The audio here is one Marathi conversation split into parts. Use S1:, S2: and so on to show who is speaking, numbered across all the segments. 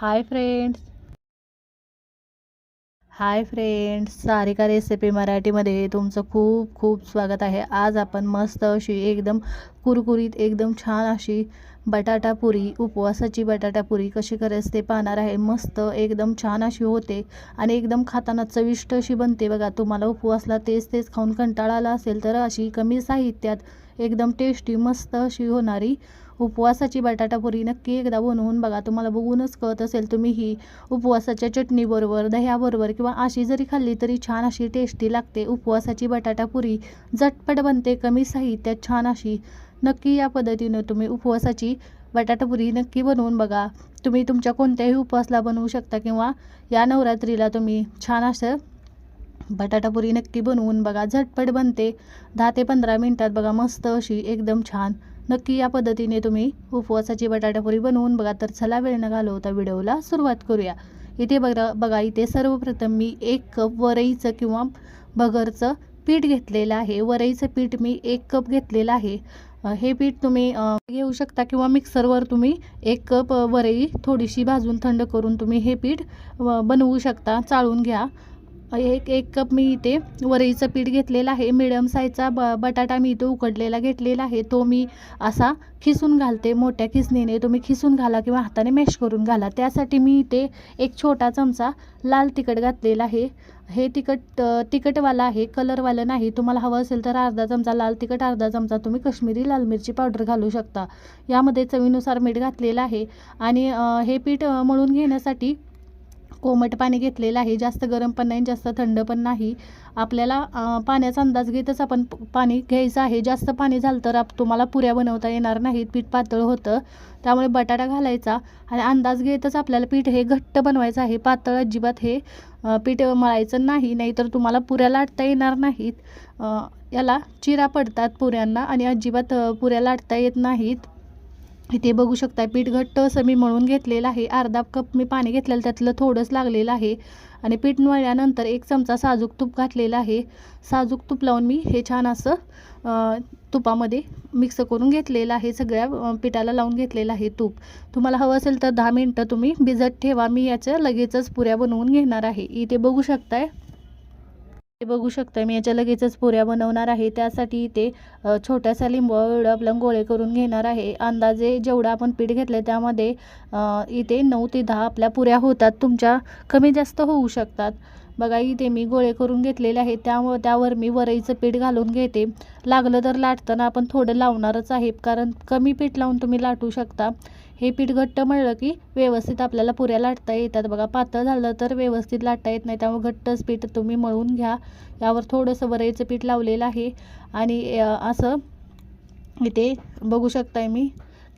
S1: Hi friends hi friends Sarika recipe मराठीमध्ये तुमचं खूप खूप स्वागत आहे. आज आपण मस्त अशी एकदम कुरकुरीत एकदम छान अशी बटाटापुरी उपवासाची बटाटापुरी कशी करायचं ते पाहणार आहे. मस्त एकदम छान अशी होते आणि एकदम खाताना चविष्ट अशी बनते बघा. तुम्हाला उपवासला तेच तेच खाऊन कंटाळा आला असेल तर अशी कमी साहित्यात एकदम टेस्टी मस्त अशी होणारी उपवासाची बटाटापुरी नक्की एकदा बनवून बघा. तुम्हाला बघूनच कळत असेल तुम्ही ही उपवासाच्या चटणीबरोबर दह्याबरोबर किंवा अशी जरी खाल्ली तरी छान अशी टेस्टी लागते. उपवासाची बटाटापुरी झटपट बनते कमी साहित्यात छान अशी. नक्की या पद्धतीनं तुम्ही उपवासाची बटाटापुरी नक्की बनवून बघा. तुम्ही तुमच्या कोणत्याही उपवासला बनवू शकता किंवा या नवरात्रीला तुम्ही छान असं बटाटापुरी नक्की बनवून बघा. झटपट बनते. दहा ते पंधरा मिनटात बघा मस्त अशी एकदम छान नक्की या पद्धतीने तुम्ही उपवासाची बटाटापुरी बनवून बघा. तर चला वेळ न घालवता व्हिडिओला सुरुवात करूया. इथे बघा बघा इथे सर्वप्रथम मी एक कप वरईचं किंवा भगरचं पीठ घेतलेलं आहे. वरईचं पीठ मी एक कप घेतलेलं आहे. हे पीठ तुम्ही घेऊ शकता किंवा मिक्सरवर तुम्ही एक कप वरई थोडीशी भाजून थंड करून तुम्ही हे पीठ बनवू शकता. चाळून घ्या. एक एक कप मी इथे वरईचं पीठ घेतलेलं आहे. मिडियम साईजचा ब बटाटा मी इथे उकडलेला घेतलेला आहे. तो मी असा खिसून घालते मोठ्या खिसणीने. तुम्ही खिसून घाला किंवा हाताने मॅश करून घाला. त्यासाठी मी इथे एक छोटा चमचा लाल तिखट घातलेला आहे. हे तिखट तिखटवाला आहे कलरवालं नाही. तुम्हाला हवं असेल तर अर्धा चमचा लाल तिखट अर्धा चमचा तुम्ही कश्मीरी लाल मिरची पावडर घालू शकता. यामध्ये चवीनुसार मीठ घातलेलं आहे. आणि हे पीठ म्हणून मळून घेण्यासाठी कोमट पाणी घेतलेलं आहे. जास्त गरम पण नाही जास्त थंड पण नाही. आपल्याला पाण्याचा अंदाज घेतच आपण पाणी घ्यायचं आहे. जास्त पाणी झालं तर आप तुम्हाला पुऱ्या बनवता येणार नाहीत. पीठ पातळ होतं. त्यामुळे बटाटा घालायचा आणि अंदाज घेतच आपल्याला पीठ हे घट्ट बनवायचं आहे. पातळ अजिबात हे पीठ मळायचं नाही. नाहीतर तुम्हाला पुऱ्या लाटता येणार नाहीत. याला चिरा पडतात पुऱ्यांना आणि अजिबात पुऱ्या लाटता येत नाहीत. इथे बघू शकता पीठ घट्ट असं मी मळून घेतलेलं आहे. अर्धा कप मी पाणी घेतलेलं त्यातलं थोडंच लागलेलं आहे. आणि पीठ मळल्यानंतर एक चमचा साजूक तूप घातलेलं आहे. साजूक तूप लावून मी हे छान असं तुपामध्ये मिक्स करून घेतलेलं आहे. सगळ्या पिठाला लावून घेतलेलं आहे तूप. तुम्हाला हवं असेल तर दहा मिनटं तुम्ही भिजत ठेवा. मी याच्या लगेचच पुऱ्या बनवून घेणार आहे. इथे बघू शकताय बघू शकता मी याच्या लगेचच पुऱ्या बनवणार आहे. त्यासाठी इथे छोट्यासा लिंबावर एवढं आपलं गोळे करून घेणार आहे. अंदाजे जेवढं आपण पीठ घेतलं त्यामध्ये इथे नऊ ते दहा आपल्या पुऱ्या होतात. तुमच्या कमी जास्त होऊ शकतात. बघा इथे मी गोळे करून घेतलेले आहेत. त्यामुळे त्यावर मी वरईचं पीठ घालून घेते. लागलं तर लाटताना आपण थोडं लावणारच आहे. कारण कमी पीठ लावून तुम्ही लाटू शकता. हे पीठ घट्ट मळलं की व्यवस्थित आपल्याला पुऱ्या लाटता येतात. बघा पातळ झालं तर व्यवस्थित लाटता येत नाही. त्यामुळे घट्टच पीठ तुम्ही मळून घ्या. यावर थोडंसं वरईचं पीठ लावलेलं आहे. आणि असं इथे बघू शकताय मी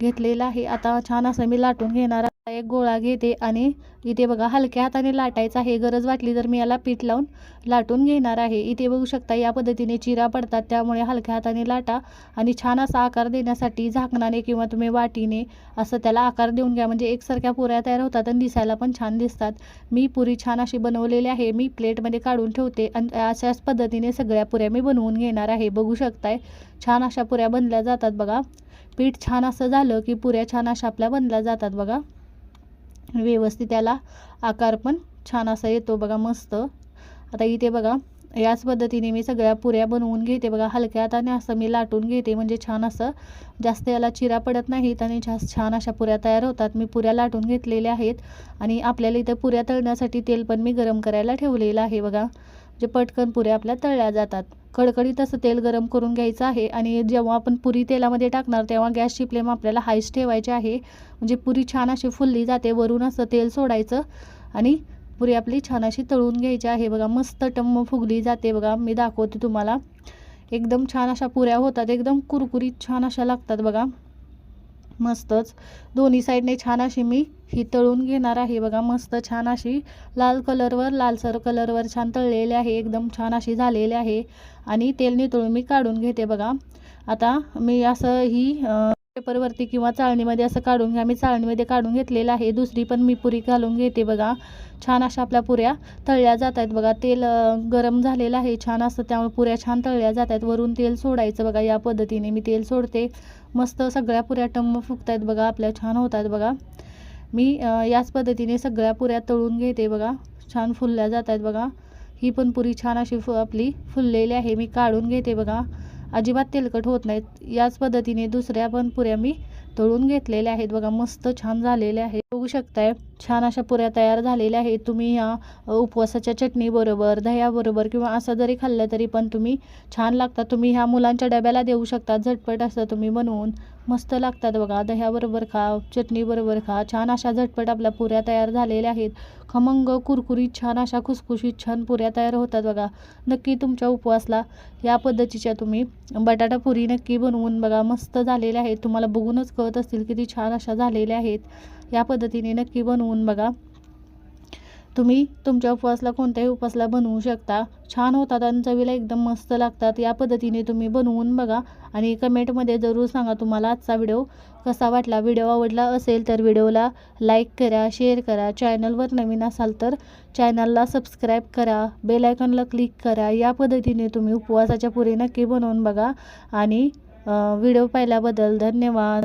S1: घेतलेलं आहे. आता छान असं मी लाटून घेणार एक गोळा घेते आणि इथे बघा हलक्या हाताने लाटायचा आहे. गरज वाटली तर मी याला पीठ लावून लाटून घेणार आहे. इथे बघू शकता या पद्धतीने चिरा पडतात. त्यामुळे हलक्या हाताने लाटा आणि छान असा आकार देण्यासाठी झाकणाने किंवा तुम्ही वाटीने असं त्याला आकार देऊन घ्या. म्हणजे एकसारख्या पुऱ्या तयार होतात आणि दिसायला पण छान दिसतात. मी पुरी छान अशी बनवलेली आहे. मी प्लेटमध्ये काढून ठेवते आणि अशाच पद्धतीने सगळ्या पुऱ्या मी बनवून घेणार आहे. बघू शकताय छान अशा पुऱ्या बनल्या जातात बघा. पीठ छान असं झालं की पुऱ्या छान अशा आपल्या बनल्या जातात बघा. व्यवस्थित त्याला आकार पण छान असा येतो बघा मस्त. आता इथे बघा याच पद्धतीने मी सगळ्या पुऱ्या बनवून घेते बघा हलक्या हाताने असं मी लाटून घेते म्हणजे छान असं जास्त याला चिरा पडत नाहीत आणि जास्त छान अशा पुऱ्या तयार होतात. मी पुऱ्या लाटून घेतलेल्या आहेत आणि आपल्याला इथं पुऱ्या तळण्यासाठी तेल पण मी गरम करायला ठेवलेलं आहे बघा. जे पटकन पुऱ्या आपल्या तळल्या जातात. कडकडीत असं तेल गरम करून घ्यायचं आहे आणि जेव्हा आपण पुरी तेलामध्ये टाकणार तेव्हा गॅसची फ्लेम आपल्याला हायच ठेवायची आहे. म्हणजे पुरी छान अशी फुलली जाते वरून असं तेल सोडायचं आणि पुरी आपली छान अशी तळून घ्यायची आहे. बघा मस्त टम्म फुगली जाते बघा. मी दाखवते तुम्हाला. एकदम छान अशा पुऱ्या होतात. एकदम कुरकुरीत छान अशा लागतात बघा. मस्तच. दोन्ही साईडने छान अशी मी ही तळून घेणार आहे. बघा मस्त छान अशी लाल कलरवर लालसर कलरवर छान तळलेले आहे. एकदम छान अशी झालेली आहे. आणि तेल नितळून मी काढून घेते बघा. आता मी असं ही पेपरवरती किंवा चाळणीमध्ये असं काढून घ्या. मी चाळणीमध्ये काढून घेतलेलं आहे. दुसरी पण मी पुरी घालून घेते बघा. छान अशा आपल्या पुऱ्या तळल्या जात आहेत बघा. तेल गरम झालेलं आहे. छान असतं त्यामुळे पुऱ्या छान तळल्या जात आहेत. वरून तेल सोडायचं बघा या पद्धतीने. मी तेल सोडते. मस्त सगळ्या पुऱ्या टंब फुगत आहेत बघा. आपल्या छान होत आहेत बघा. मी याच पद्धतीने सगळ्या पुऱ्या तळून घेते बघा. छान फुलल्या जात आहेत बघा. ही पण पुरी छान अशी फु आपली फुललेली आहे. मी काढून घेते बघा. अजिबात तेलकट होत नाहीत. याच पद्धतीने दुसऱ्या पण पुऱ्या मी तळून घेतलेल्या आहेत. बघा मस्त छान झालेल्या आहेत. बघू शकताय छान अशा पुऱ्या तयार झालेल्या आहेत. तुम्ही या उपवासाच्या चटणीबरोबर दह्याबरोबर किंवा असं जरी खाल्लं तरी पण तुम्ही छान लागतात. तुम्ही ह्या मुलांच्या डब्याला देऊ शकता. झटपट असं तुम्ही बनवून मस्त लागतात बघा. दह्याबरोबर खा चटणीबरोबर खा. छान अशा झटपट आपल्या पुऱ्या तयार झालेल्या आहेत. खमंग कुरकुरीत छान अशा खुसखुशीत छान पुऱ्या तयार होतात बघा. नक्की तुमच्या उपवासला या पद्धतीच्या तुम्ही बटाटा पुरी नक्की बनवून बघा. मस्त झालेल्या आहेत. तुम्हाला बघूनच कळत असतील किती छान अशा झालेल्या आहेत. या पद्धतीने नक्की बनवून बनवून बघा. तुम्ही तुमच्या उपवासला कोणत्याही उपवासला बनवू शकता. छान होतात आणि चवीला एकदम मस्त लागतात. या पद्धतीने तुम्ही बनवून बघा आणि कमेंटमध्ये जरूर सांगा तुम्हाला आजचा व्हिडिओ कसा वाटला. व्हिडिओ आवडला असेल तर व्हिडिओला लाईक करा शेअर करा. चॅनलवर नवीन असाल तर चॅनलला सबस्क्राईब करा. बेल आयकॉनला क्लिक करा. या पद्धतीने तुम्ही उपवासाच्या पुरी नक्की बनवून बघा. आणि व्हिडिओ पाहिल्याबद्दल धन्यवाद.